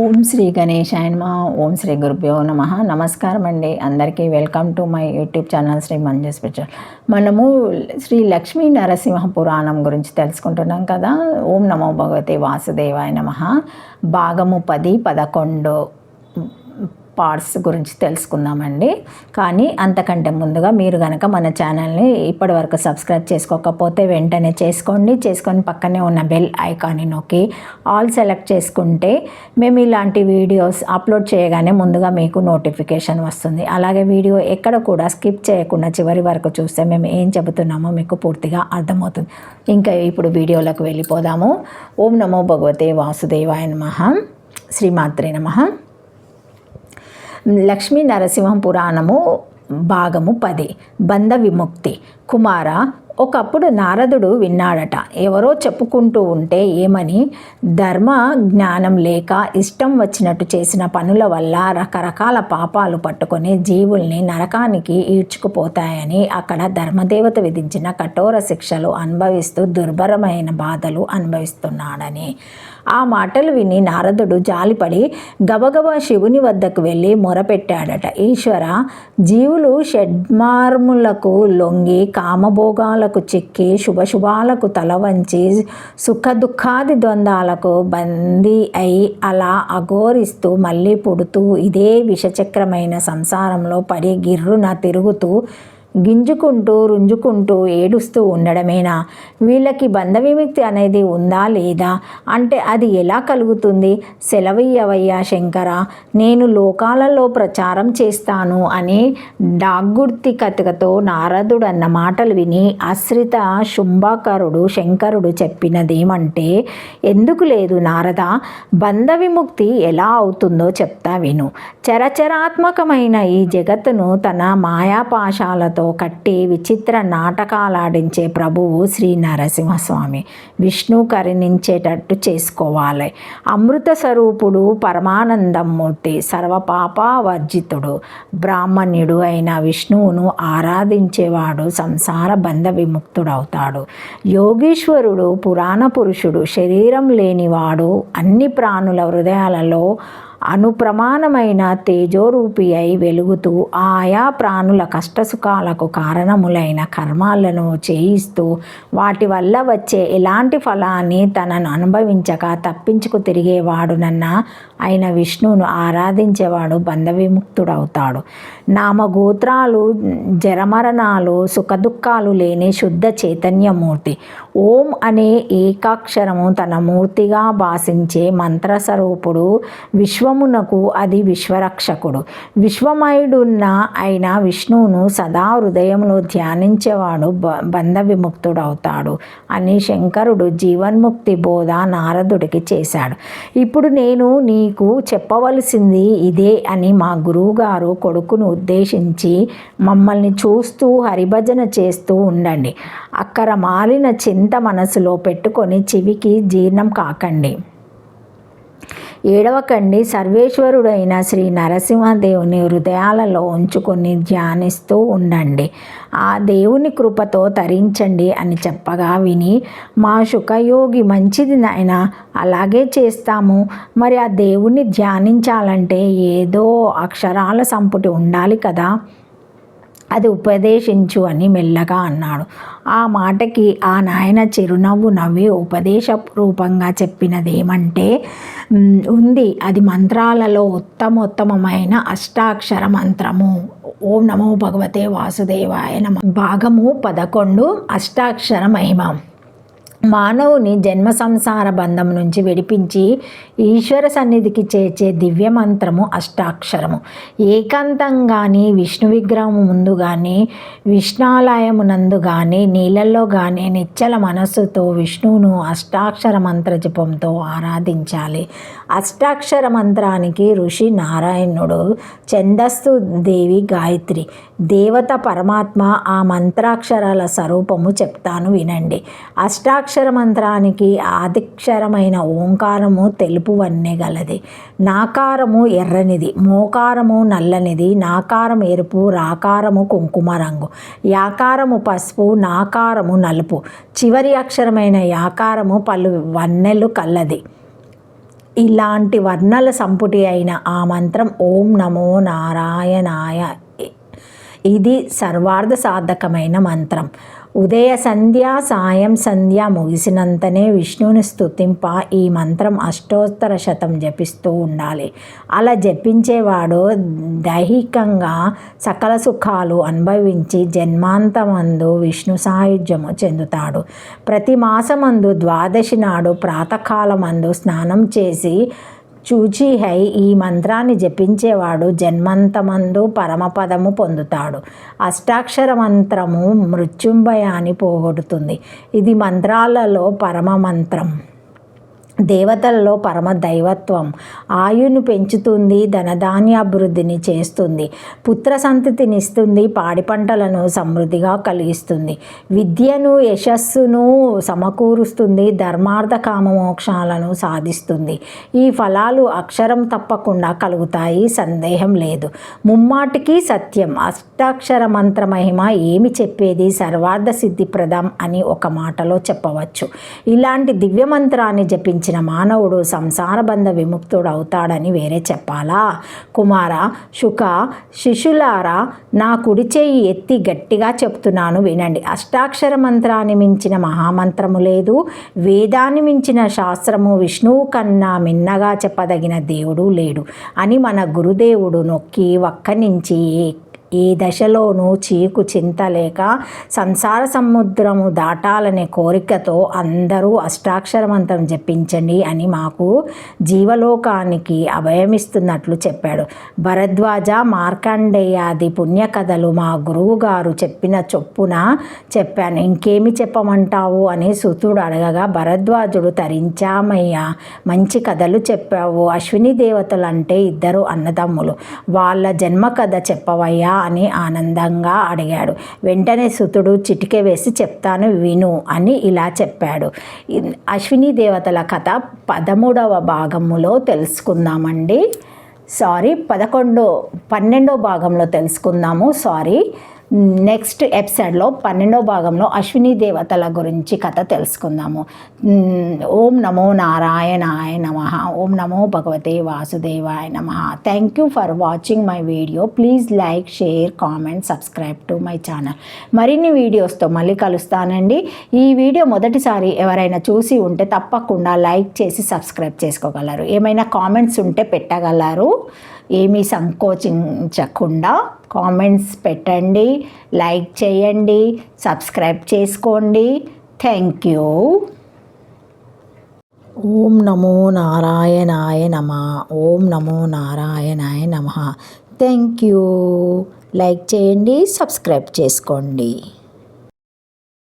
ఓం శ్రీ గణేశాయ నమ. ఓం శ్రీ గురుభ్యో నమ. నమస్కారం అండి అందరికీ welcome to my YouTube channel Sri Manju spiritual. మనము శ్రీ లక్ష్మీ నరసింహ పురాణం గురించి తెలుసుకుంటున్నాం కదా. ఓం నమో భగవతే వాసుదేవాయ నమ. భాగము పది పదకొండు. పార్ట్స్ గురించి తెలుసుకుందామండి కానీ అంతకంటే ముందుగా మీరు కనుక మన ఛానల్ని ఇప్పటివరకు సబ్స్క్రైబ్ చేసుకోకపోతే వెంటనే చేసుకోండి. చేసుకొని పక్కనే ఉన్న బెల్ ఐకాన్ని నొక్కి ఆల్ సెలెక్ట్ చేసుకుంటే మేము ఇలాంటి వీడియోస్ అప్లోడ్ చేయగానే ముందుగా మీకు నోటిఫికేషన్ వస్తుంది. అలాగే వీడియో ఎక్కడ కూడా స్కిప్ చేయకుండా చివరి వరకు చూస్తే మేము ఏం చెబుతున్నామో మీకు పూర్తిగా అర్థమవుతుంది. ఇంకా ఇప్పుడు వీడియోలకు వెళ్ళిపోదాము. ఓం నమో భగవతే వాసుదేవాయ నమ. శ్రీమాత్రే నమ. లక్ష్మీ నరసింహ పురాణము భాగము పది. బంధ విముక్తి. కుమార ఒకప్పుడు నారదుడు విన్నాడట. ఎవరో చెప్పుకుంటూ ఉంటే ఏమని? ధర్మ జ్ఞానం లేక ఇష్టం వచ్చినట్టు చేసిన పనుల వల్ల రకరకాల పాపాలు పట్టుకొని జీవుల్ని నరకానికి ఈడ్చుకుపోతాయని అక్కడ ధర్మదేవత విధించిన కఠోర శిక్షలు అనుభవిస్తూ దుర్భరమైన బాధలు అనుభవిస్తున్నాడని. ఆ మాటలు విని నారదుడు జాలిపడి గబగబా శివుని వద్దకు వెళ్ళి మొరపెట్టాడట. ఈశ్వర జీవులు షడ్మార్ములకు లొంగి కామభోగాలకు చిక్కి శుభశుభాలకు తల వంచి సుఖ దుఃఖాది ద్వంద్వాలకు బందీ అయి అలా అఘోరిస్తూ మళ్ళీ పుడుతూ ఇదే విషచక్రమైన సంసారంలో పడి గిర్రున తిరుగుతూ గింజుకుంటూ రుంజుకుంటూ ఏడుస్తూ ఉండడమేనా? వీళ్ళకి బంధ విముక్తి అనేది ఉందా లేదా? అంటే అది ఎలా కలుగుతుంది? సెలవయ్యవయ్యా శంకర నేను లోకాలలో ప్రచారం చేస్తాను అని డాగ్గుర్తి కథకతో నారదుడు అన్న మాటలు విని ఆశ్రిత శుంభాకరుడు శంకరుడు చెప్పినదేమంటే ఎందుకు లేదు నారద బంధ విముక్తి ఎలా అవుతుందో చెప్తా విను. చరచరాత్మకమైన ఈ జగత్తును తన మాయాపాశాలతో తో కట్టి విచిత్ర నాటకాలాడించే ప్రభువు శ్రీ నరసింహస్వామి విష్ణు కరుణించేటట్టు చేసుకోవాలి. అమృత స్వరూపుడు పరమానందమూర్తి సర్వపాప వర్జితుడు బ్రాహ్మణ్యుడు అయిన విష్ణువును ఆరాధించేవాడు సంసార బంధ విముక్తుడవుతాడు. యోగీశ్వరుడు పురాణ పురుషుడు శరీరం లేనివాడు అన్ని ప్రాణుల హృదయాలలో అనుప్రమాణమైన తేజోరూపి అయి వెలుగుతూ ఆయా ప్రాణుల కష్టసుఖాలకు కారణములైన కర్మాలను చేయిస్తూ వాటి వల్ల వచ్చే ఎలాంటి ఫలాన్ని తనను అనుభవించక తప్పించుకు తిరిగేవాడునన్న ఆయన విష్ణువును ఆరాధించేవాడు బంధవిముక్తుడవుతాడు. నామగోత్రాలు జరమరణాలు సుఖదుఖాలు లేని శుద్ధ చైతన్యమూర్తి. ఓం అనే ఏకాక్షరము తన మూర్తిగా భాషించే మంత్రస్వరూపుడు విశ్వమునకు అది విశ్వరక్షకుడు. విశ్వమయుడున్న అయిన విష్ణువును సదా హృదయంలో ధ్యానించేవాడు బ బంధ విముక్తుడవుతాడు అని శంకరుడు జీవన్ముక్తి బోధ నారదుడికి చేశాడు. ఇప్పుడు నేను నీకు చెప్పవలసింది ఇదే అని మా గురువుగారు కొడుకును ఉద్దేశించి మమ్మల్ని చూస్తూ హరిభజన చేస్తూ ఉండండి. అక్కర మాలిన చింత మనసులో పెట్టుకొని చెవికి జీర్ణం కాకండి. ఏడవకండి సర్వేశ్వరుడైన శ్రీ నరసింహదేవుని హృదయాలలో ఉంచుకొని ధ్యానిస్తూ ఉండండి. ఆ దేవుని కృపతో తరించండి అని చెప్పగా విని మా శుకయోగి మంచిది నాయన అలాగే చేస్తాము. మరి ఆ దేవుణ్ణి ధ్యానించాలంటే ఏదో అక్షరాల సంపుటి ఉండాలి కదా. అది ఉపదేశించు అని మెల్లగా అన్నాడు. ఆ మాటకి ఆ నాయన చిరునవ్వు నవ్వి ఉపదేశ రూపంగా చెప్పినదేమంటే ఉంది. అది మంత్రాలలో ఉత్తమోత్తమమైన అష్టాక్షర మంత్రము. ఓం నమో భగవతే వాసుదేవాయ నమ. భాగము పదకొండు అష్టాక్షర మహిమ. మానవుని జన్మ సంసార బంధం నుంచి విడిపించి ఈశ్వర సన్నిధికి చేర్చే దివ్య మంత్రము అష్టాక్షరము. ఏకాంతం కానీ విష్ణు విగ్రహం ముందు కానీ విష్ణాలయమునందు కానీ నీళ్ళల్లో కానీ నిచ్చల మనస్సుతో విష్ణువును అష్టాక్షర మంత్ర జపంతో ఆరాధించాలి. అష్టాక్షర మంత్రానికి ఋషి నారాయణుడు చందస్తు దేవి గాయత్రి దేవత పరమాత్మ ఆ మంత్రాక్షరాల స్వరూపము చెప్తాను వినండి. అష్టాక్ష అక్షర మంత్రానికి ఆదిక్షరమైన ఓంకారము తెలుపు వన్నె గలది. నాకారము ఎర్రనిది మోకారము నల్లనిది నాకారం ఎరుపు రాకారము కుంకుమ రంగు యాకారము పసుపు నాకారము నలుపు. చివరి అక్షరమైన యాకారము పలు వన్నెలు కల్లది ఇలాంటి వర్ణల సంపుటి అయిన ఆ మంత్రం ఓం నమో నారాయణాయ ఇది సర్వార్థ సాధకమైన మంత్రం. ఉదయ సంధ్య సాయం సంధ్య ముగిసినంతనే విష్ణువుని స్తుతింప ఈ మంత్రం అష్టోత్తర శతం జపిస్తూ ఉండాలి. అలా జపించేవాడు దైహికంగా సకల సుఖాలు అనుభవించి జన్మాంతమందు విష్ణు సాయుధ్యము చెందుతాడు. ప్రతి మాసమందు ద్వాదశి నాడు ప్రాతకాలమందు స్నానం చేసి చూచిహై ఈ మంత్రాన్ని జపించేవాడు జన్మంతమందు పరమపదము పొందుతాడు. అష్టాక్షర మంత్రము మృత్యుంభయాన్ని పోగొడుతుంది. ఇది మంత్రాలలో పరమ మంత్రం. దేవతల్లో పరమ దైవత్వం. ఆయును పెంచుతుంది ధనధాన్యాభివృద్ధిని చేస్తుంది పుత్ర సంతతినిస్తుంది పాడి పంటలను సమృద్ధిగా కలిగిస్తుంది. విద్యను యశస్సును సమకూరుస్తుంది ధర్మార్థ కామ మోక్షాలను సాధిస్తుంది. ఈ ఫలాలు అక్షరం తప్పకుండా కలుగుతాయి సందేహం లేదు. ముమ్మాటికి సత్యం అష్టాక్షర మంత్ర మహిమ ఏమి చెప్పేది సర్వార్థ సిద్ధిప్రదం అని ఒక మాటలో చెప్పవచ్చు. ఇలాంటి దివ్య మంత్రాన్ని జపించిన మానవుడు సంసార బంధ విముక్తుడు అవుతాడని వేరే చెప్పాలా? కుమార శుక శిశులారా నా కుడి చేయి ఎత్తి గట్టిగా చెప్తున్నాను వినండి. అష్టాక్షర మంత్రాన్ని మించిన మహామంత్రము లేదు. వేదాన్ని మించిన శాస్త్రము విష్ణువు కన్నా మిన్నగా చెప్పదగిన దేవుడు లేడు. అని మన గురుదేవుడు నొక్కి ఒక్కనించి ఏ దశలోనూ చీకు చింత లేక సంసార సముద్రము దాటాలనే కోరికతో అందరూ అష్టాక్షర మంత్రం జపించండి అని మాకు జీవలోకానికి అభయమిస్తున్నట్లు చెప్పాడు. భరద్వాజ మార్కండేయాది పుణ్యకథలు మా గురువు గారు చెప్పిన చొప్పున చెప్పాను. ఇంకేమి చెప్పమంటావు? అని సుతుడు అడగగా భరద్వాజుడు తరించామయ్యా మంచి కథలు చెప్పావు. అశ్విని దేవతలు అంటే ఇద్దరు అన్నదమ్ములు. వాళ్ళ జన్మ కథ చెప్పవయ్యా అని ఆనందంగా అడిగాడు. వెంటనే సుతుడు చిటికె వేసి చెప్తాను విను అని ఇలా చెప్పాడు. అశ్విని దేవతల కథ పదమూడవ భాగములో తెలుసుకుందామండి. సారీ పదకొండో పన్నెండో భాగంలో తెలుసుకుందాము. సారీ నెక్స్ట్ ఎపిసోడ్లో పన్నెండో భాగంలో అశ్విని దేవతల గురించి కథ తెలుసుకుందాము. ఓం నమో నారాయణాయ నమ ఓం నమో భగవతే వాసుదేవాయ నమ. Thank you for watching my video please like share comment subscribe to my channel మరిన్ని వీడియోస్తో మళ్ళీ కలుస్తానండి. ఈ వీడియో మొదటిసారి ఎవరైనా చూసి ఉంటే తప్పకుండా లైక్ చేసి సబ్స్క్రైబ్ చేసుకోగలరు. ఏమైనా కామెంట్స్ ఉంటే పెట్టగలరు. ఏమీ సంకోచించకుండా కామెంట్స్ పెట్టండి లైక్ చేయండి సబ్స్క్రైబ్ చేసుకోండి. Thank you. ఓం నమో నారాయణాయ నమ ఓం నమో నారాయణాయ నమ. Thank you. లైక్ చేయండి సబ్స్క్రైబ్ చేసుకోండి.